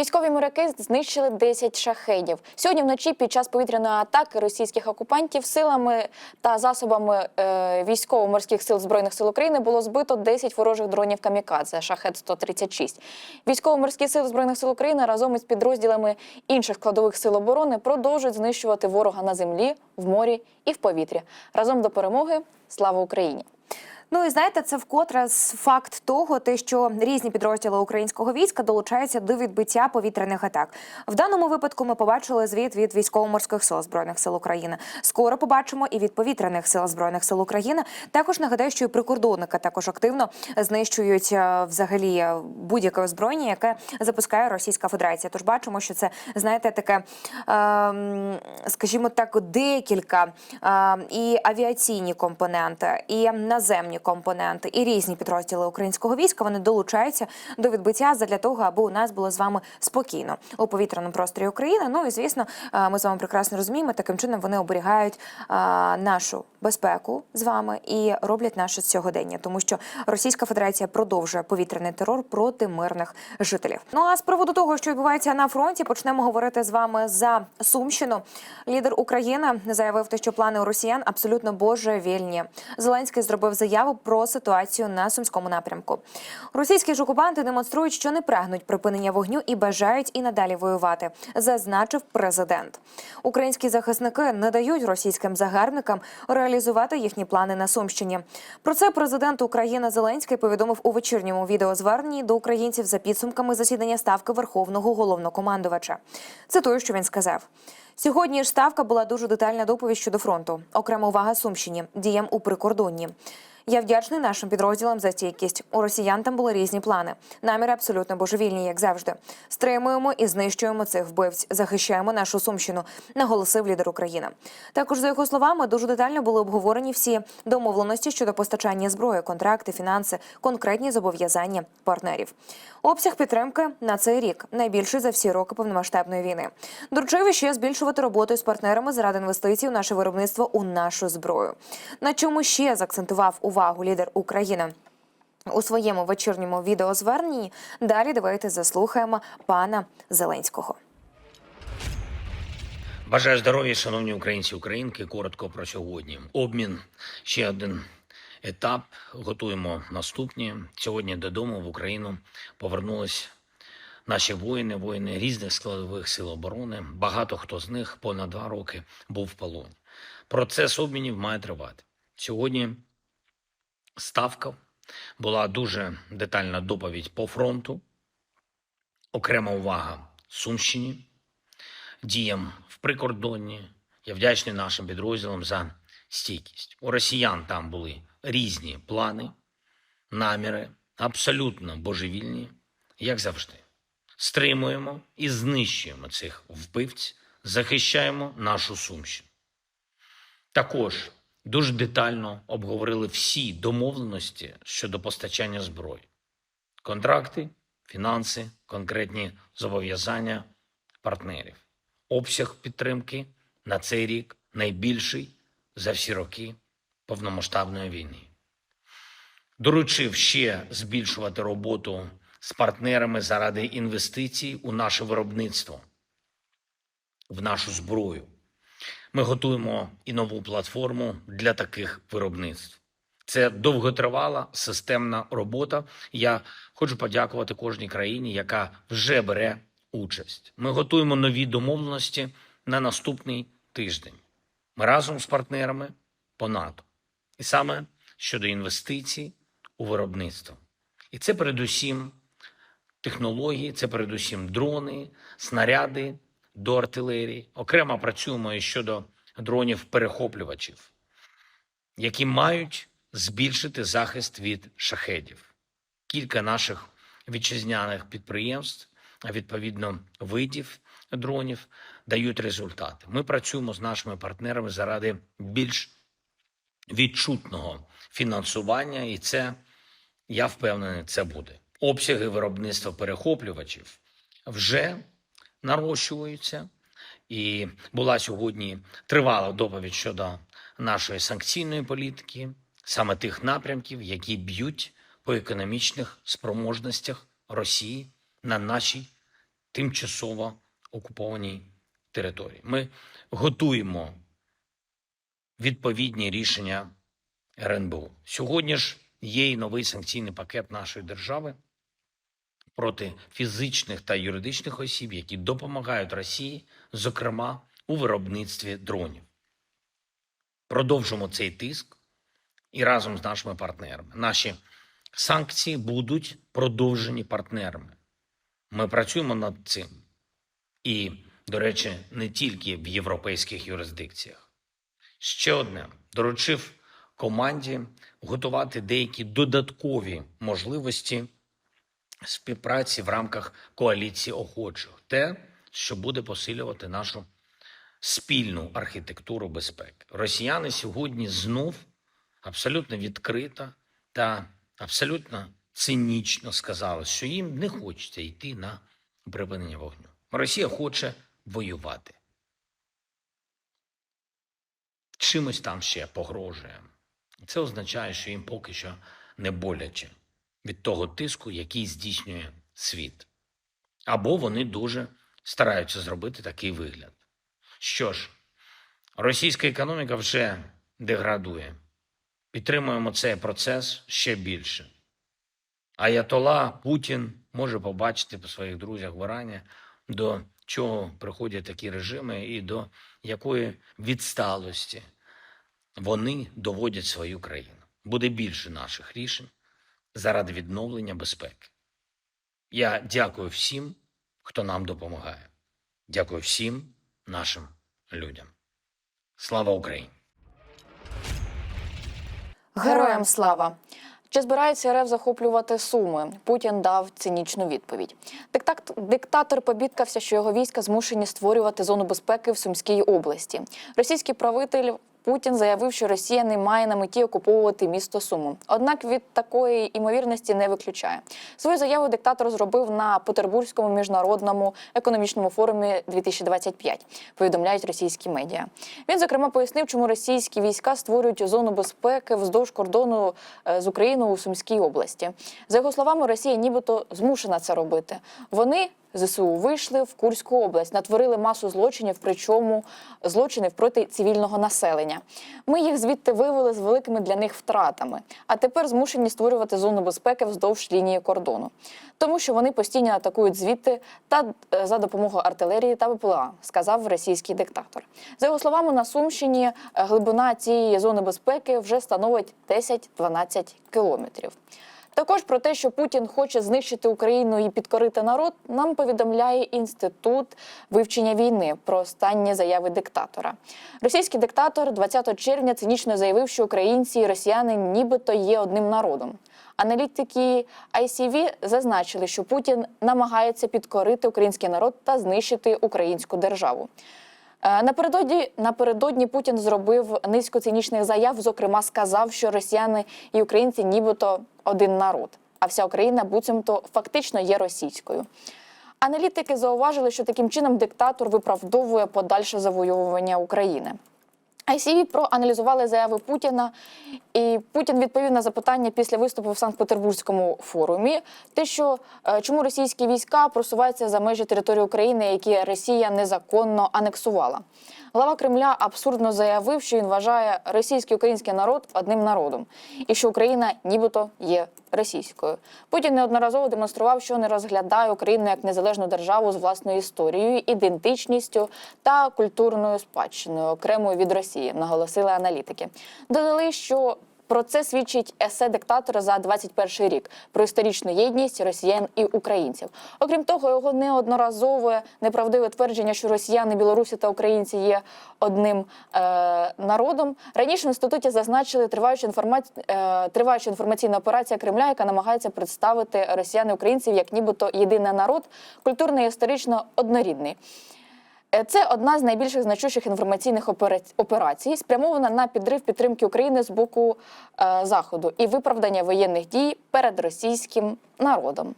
Військові моряки знищили 10 шахедів. Сьогодні вночі під час повітряної атаки російських окупантів силами та засобами е, військово-морських сил збройних сил України було збито 10 ворожих дронів камікадзе шахет 136 Військово-морські сили збройних сил України разом із підрозділами інших складових сил оборони продовжують знищувати ворога на землі, в морі і в повітрі. Разом до перемоги. Слава Україні! Ну і знаєте, це вкотре факт того, те, що різні підрозділи українського війська долучаються до відбиття повітряних атак. В даному випадку ми побачили звіт від військово-морських сил збройних сил України. Скоро побачимо і від повітряних сил збройних сил України. Також нагадаю, що і прикордонники також активно знищують е, взагалі е, будь-яке озброєння, яке запускає Російська Федерація. Тож бачимо, що це знаєте таке, ем, скажімо так, декілька ем, і авіаційні компоненти, і наземні компоненти, і різні підрозділи українського війська вони долучаються до відбиття задля того, аби у нас було з вами спокійно у повітряному просторі України. Ну і звісно, е, ми з вами прекрасно розуміємо. Таким чином вони оберігають е, нашу безпеку з вами і роблять наше сьогодення, тому що Російська Федерація продовжує повітряний терор проти мирних жителів. Ну а з приводу того, що відбувається на фронті, почнемо говорити з вами за Сумщину. Лідер України заявив, що плани у росіян абсолютно божевільні. Зеленський зробив заяву про ситуацію на сумському напрямку. Російські ж окупанти демонструють, що не прагнуть припинення вогню і бажають і надалі воювати, зазначив президент. Українські захисники не дають російським загарбникам реалізувати їхні плани на Сумщині. Про це президент України Зеленський повідомив у вечірньому відеозверненні до українців за підсумками засідання ставки Верховного головнокомандувача. Цитую, що він сказав. Сьогодні ж ставка була дуже детальна доповідь щодо фронту. Окрема увага Сумщині, діям у прикордонні. Я вдячний нашим підрозділам за стійкість. У росіян там були різні плани. Наміри абсолютно божевільні, як завжди. Стримуємо і знищуємо цих вбивць, захищаємо нашу сумщину, наголосив лідер України. Також за його словами дуже детально були обговорені всі домовленості щодо постачання зброї, контракти, фінанси, конкретні зобов'язання партнерів. Обсяг підтримки на цей рік найбільший за всі роки повномасштабної війни. Доручив ще збільшувати роботу з партнерами заради інвестицій у наше виробництво у нашу зброю. На чому ще заакцентував увагу лідер України. У своєму вечірньому відеозверненні далі давайте заслухаємо пана Зеленського. Бажаю здоров'я, шановні українці, українки. Коротко про сьогодні. Обмін ще один етап. Готуємо наступні. Сьогодні додому в Україну повернулись наші воїни, воїни різних складових сил оборони. Багато хто з них понад два роки був в полоні. Процес обмінів має тривати. Сьогодні ставка була дуже детальна доповідь по фронту. Окрема увага Сумщині діям в прикордонні. Я вдячний нашим підрозділам за стійкість. У росіян там були різні плани, наміри, абсолютно божевільні, як завжди. Стримуємо і знищуємо цих вбивць, захищаємо нашу Сумщину. Також дуже детально обговорили всі домовленості щодо постачання зброї, контракти, фінанси, конкретні зобов'язання партнерів. Обсяг підтримки на цей рік найбільший за всі роки повномасштабної війни. Доручив ще збільшувати роботу з партнерами заради інвестицій у наше виробництво, в нашу зброю. Ми готуємо і нову платформу для таких виробництв. Це довготривала системна робота. Я хочу подякувати кожній країні, яка вже бере участь. Ми готуємо нові домовленості на наступний тиждень. Ми разом з партнерами по НАТО. І саме щодо інвестицій у виробництво. І це передусім технології, це передусім дрони, снаряди до артилерії. Окремо працюємо і щодо дронів-перехоплювачів, які мають збільшити захист від шахедів. Кілька наших вітчизняних підприємств, а відповідно видів дронів, дають результати. Ми працюємо з нашими партнерами заради більш відчутного фінансування, і це я впевнений, це буде. Обсяги виробництва перехоплювачів вже нарощуються. І була сьогодні тривала доповідь щодо нашої санкційної політики, саме тих напрямків, які б'ють по економічних спроможностях Росії на нашій тимчасово окупованій території. Ми готуємо відповідні рішення РНБО. Сьогодні ж є і новий санкційний пакет нашої держави проти фізичних та юридичних осіб, які допомагають Росії, зокрема у виробництві дронів. Продовжимо цей тиск і разом з нашими партнерами. Наші санкції будуть продовжені партнерами. Ми працюємо над цим. І, до речі, не тільки в європейських юрисдикціях. Ще одне доручив команді готувати деякі додаткові можливості співпраці в рамках коаліції охочих, те, що буде посилювати нашу спільну архітектуру безпеки. Росіяни сьогодні знов абсолютно відкрито та абсолютно цинічно сказали, що їм не хочеться йти на припинення вогню. Росія хоче воювати. Чимось там ще погрожує. Це означає, що їм поки що не боляче від того тиску, який здійснює світ. Або вони дуже стараються зробити такий вигляд. Що ж, російська економіка вже деградує. Підтримуємо цей процес ще більше. Аятола Путін може побачити по своїх друзях в Ірані, до чого приходять такі режими і до якої відсталості вони доводять свою країну. Буде більше наших рішень заради відновлення безпеки. Я дякую всім, хто нам допомагає. Дякую всім нашим людям. Слава Україні! Героям слава! Чи збирається РФ захоплювати Суми? Путін дав цинічну відповідь. Диктат... Диктатор побідкався, що його війська змушені створювати зону безпеки в Сумській області. Російський правитель Путін заявив, що Росія не має на меті окуповувати місто Суму. Однак від такої імовірності не виключає. Свою заяву диктатор зробив на Петербурзькому міжнародному економічному форумі 2025, повідомляють російські медіа. Він зокрема пояснив, чому російські війська створюють зону безпеки вздовж кордону е, з Україною у Сумській області. За його словами, Росія нібито змушена це робити. Вони ЗСУ вийшли в Курську область, натворили масу злочинів, причому злочинів проти цивільного населення. Ми їх звідти вивели з великими для них втратами, а тепер змушені створювати зону безпеки вздовж лінії кордону, тому що вони постійно атакують звідти та е, за допомогою артилерії та БПЛА, сказав російський диктатор. За його словами, на Сумщині е, глибина цієї зони безпеки вже становить 10-12 кілометрів. Також про те, що Путін хоче знищити Україну і підкорити народ, нам повідомляє інститут вивчення війни про останні заяви диктатора. Російський диктатор 20 червня цинічно заявив, що українці і росіяни нібито є одним народом. Аналітики ICV зазначили, що Путін намагається підкорити український народ та знищити українську державу. Е, Напередодні напередодні Путін зробив низку цинічних заяв. Зокрема, сказав, що росіяни і українці нібито один народ, а вся Україна буцімто фактично є російською. Аналітики зауважили, що таким чином диктатор виправдовує подальше завоювання України. ICV проаналізували заяви Путіна, і Путін відповів на запитання після виступу в Санкт-Петербурзькому форумі. Те, що е, чому російські війська просуваються за межі території України, які Росія незаконно анексувала. Глава Кремля абсурдно заявив, що він вважає російський український народ одним народом, і що Україна нібито є російською. Путін неодноразово демонстрував, що не розглядає Україну як незалежну державу з власною історією, ідентичністю та культурною спадщиною, окремою від Росії, наголосили аналітики. Додали, що про це свідчить есе диктатора за 21 рік про історичну єдність росіян і українців. Окрім того, його неодноразове неправдиве твердження, що росіяни, білорусі та українці є одним е, народом. Раніше в інституті зазначили триваючу інформаці... е, триваюча інформаційна операція Кремля, яка намагається представити росіян і українців як нібито єдиний народ, культурно і історично однорідний. Е, Це одна з найбільших значущих інформаційних операцій, спрямована на підрив підтримки України з боку е, заходу і виправдання воєнних дій перед російським народом.